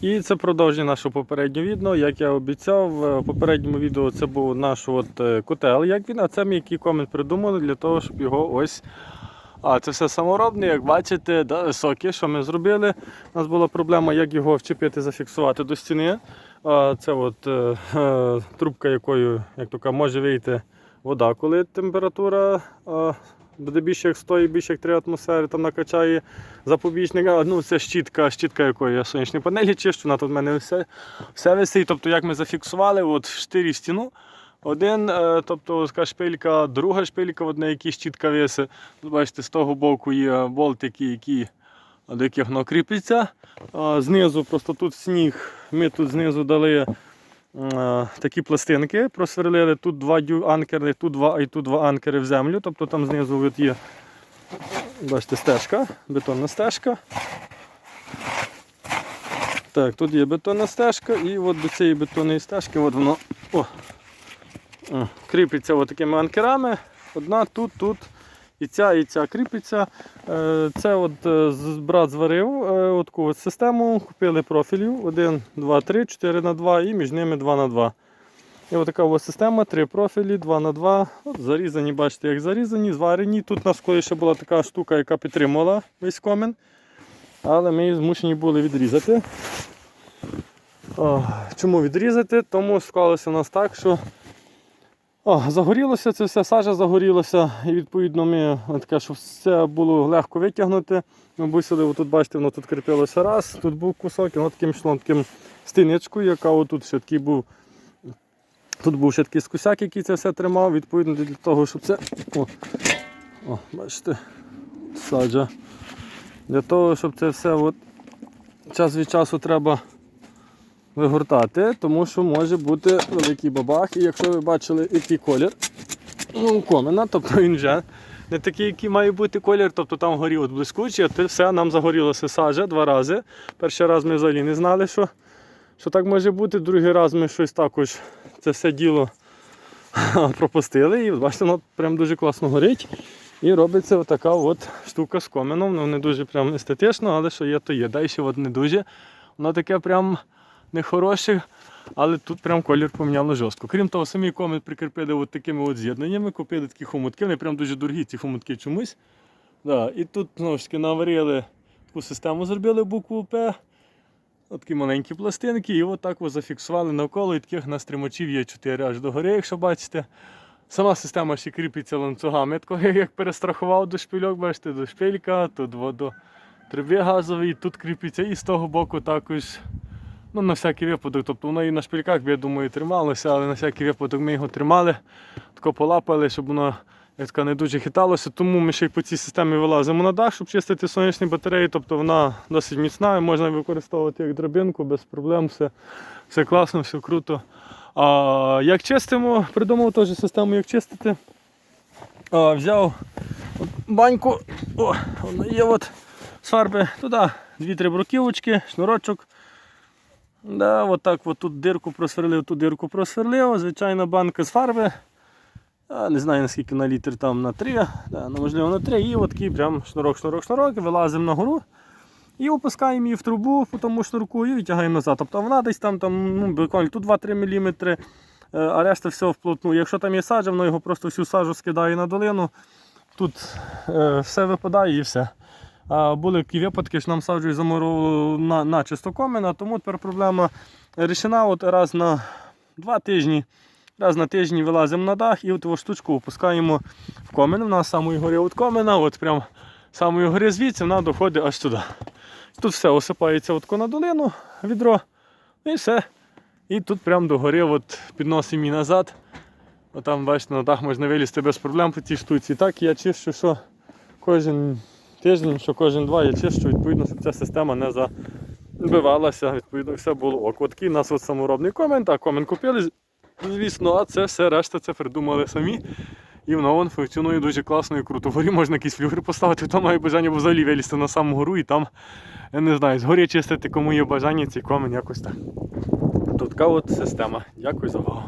І це продовження нашого попереднього відео. Як я обіцяв, е, в попередньому відео це був наш от е, котел. Як він, а це ми комент придумали для того, щоб його ось. А це все саморобне, як бачите, да, високе, що ми зробили. У нас була проблема, як його вчепити, зафіксувати до стіни. А, Це от е, е, трубка, якою як то може вийти вода, коли температура е, буде більше як 100 і більше як 3 атмосфери, там накачає запобіжник. А, Ну, це щітка, щітка якої я сонячні панелі чищу, вона тут в мене все, все висить. Тобто, як ми зафіксували, от штирі стіну. Один, е, тобто така шпилька, друга шпилька, от на якій щітка виси. Бачите, з того боку є болтики, які, до яких воно кріпиться. Знизу, просто тут сніг, ми тут знизу дали такі пластинки, просверлили. Тут два анкери, тут два, і тут два анкери в землю. Тобто там знизу от є, бачите, стежка, бетонна стежка. Так, тут є бетонна стежка, і от до цієї бетонної стежки от воно о, о, кріпиться от такими анкерами. Одна тут, тут. І ця, і ця кріпиться. Е, Це от е, брат зварив е, от таку от систему, купили профілів 1, 2, 3, 4 на 2 і між ними 2 на 2. І от така ось система, три профілі, 2 на 2. От зарізані, бачите, як зарізані, зварені. Тут у нас колись ще була така штука, яка підтримувала весь комен. Але ми її змушені були відрізати. О, чому відрізати? Тому склалося у нас так, що о, загорілося це все, сажа загорілася, і відповідно ми таке, щоб все було легко витягнути. Ми бусили, тут бачите, воно тут кріпилося раз, тут був кусок, і воно таким йшло стіничкою, яка отут ще такий був. Тут був ще такий скусяк, який це все тримав, відповідно для того, щоб це. О, о бачите, саджа. Для того, щоб це все от, час від часу треба вигортати, тому що може бути великий бабах. І якщо ви бачили, який колір ну, у комена, тобто він вже не такий, який має бути колір, тобто там горі от блискучий, а все нам загорілося сажа два рази. Перший раз ми взагалі не знали, що, що так може бути. Другий раз ми щось також це все діло пропустили. І бачите, воно прям дуже класно горить. І робиться отака от штука з коменом. Ну, не дуже прям естетично, але що є, то є. Далі от не дуже. Воно таке прям нехороше, але тут прям колір поміняло жорстко. Крім того, самі комен прикріпили от такими от з'єднаннями, купили такі хомутки, вони прям дуже дорогі, ці хомутки чомусь. Да. І тут знову ж таки наварили таку систему, зробили букву П. Такі маленькі пластинки, і отак от зафіксували навколо, і таких настримачів є 4 аж до гори, якщо бачите. Сама система ще кріпиться ланцюгами, такого, як перестрахував до шпильок, бачите, до шпилька, тут до труби газової, тут кріпиться і з того боку також. Ну, на всякий випадок. Тобто воно і на шпильках, я думаю, трималося, але на всякий випадок ми його тримали, тако полапали, щоб воно така, не дуже хиталося. Тому ми ще й по цій системі вилазимо на дах, щоб чистити сонячні батареї. Тобто вона досить міцна і можна використовувати як драбинку без проблем. Все, все класно, все круто. А, як чистимо, придумав теж систему, як чистити. А, взяв баньку, о, воно є от з фарби, туди дві-три бруківочки, шнурочок. Да, от так от тут дирку просверлив, тут дирку просверлив, звичайна банка з фарби. А, не знаю наскільки на літр там на 3, да, ну, можливо на 3. І от такий прям шнурок, шнурок, шнурок, вилазимо на гору і опускаємо її в трубу по тому шнурку і витягаємо назад. Тобто вона десь там, там ну, буквально тут 2-3 мм, а решта все вплотну. Якщо там є саджа, воно його просто всю сажу скидає на долину. Тут е, все випадає і все. Були такі випадки, що нам саджують замурувало на, на чисто комена, тому тепер проблема рішена от раз на два тижні. Раз на тиждень вилазимо на дах і от штучку опускаємо в комен. У нас самої гори от комена, от прям самої гори звідси вона доходить аж туди. Тут все осипається от на долину, відро, і все. І тут прямо до гори от підносимо її назад. Отам, бачите, на дах можна вилізти без проблем по цій штуці. Так я чищу, що кожен тиждень, що кожен два я чищу, відповідно, щоб ця система не забивалася, відповідно, все було ок. От такий у нас от саморобний комент, а комент купили, звісно, а це все решта це придумали самі. І воно вон функціонує дуже класно і круто. Вгорі можна якісь флюгри поставити, хто має бажання взагалі вилізти на саму гору і там, я не знаю, згорі чистити, кому є бажання, цей комен якось так. Тут така от система. Дякую за увагу.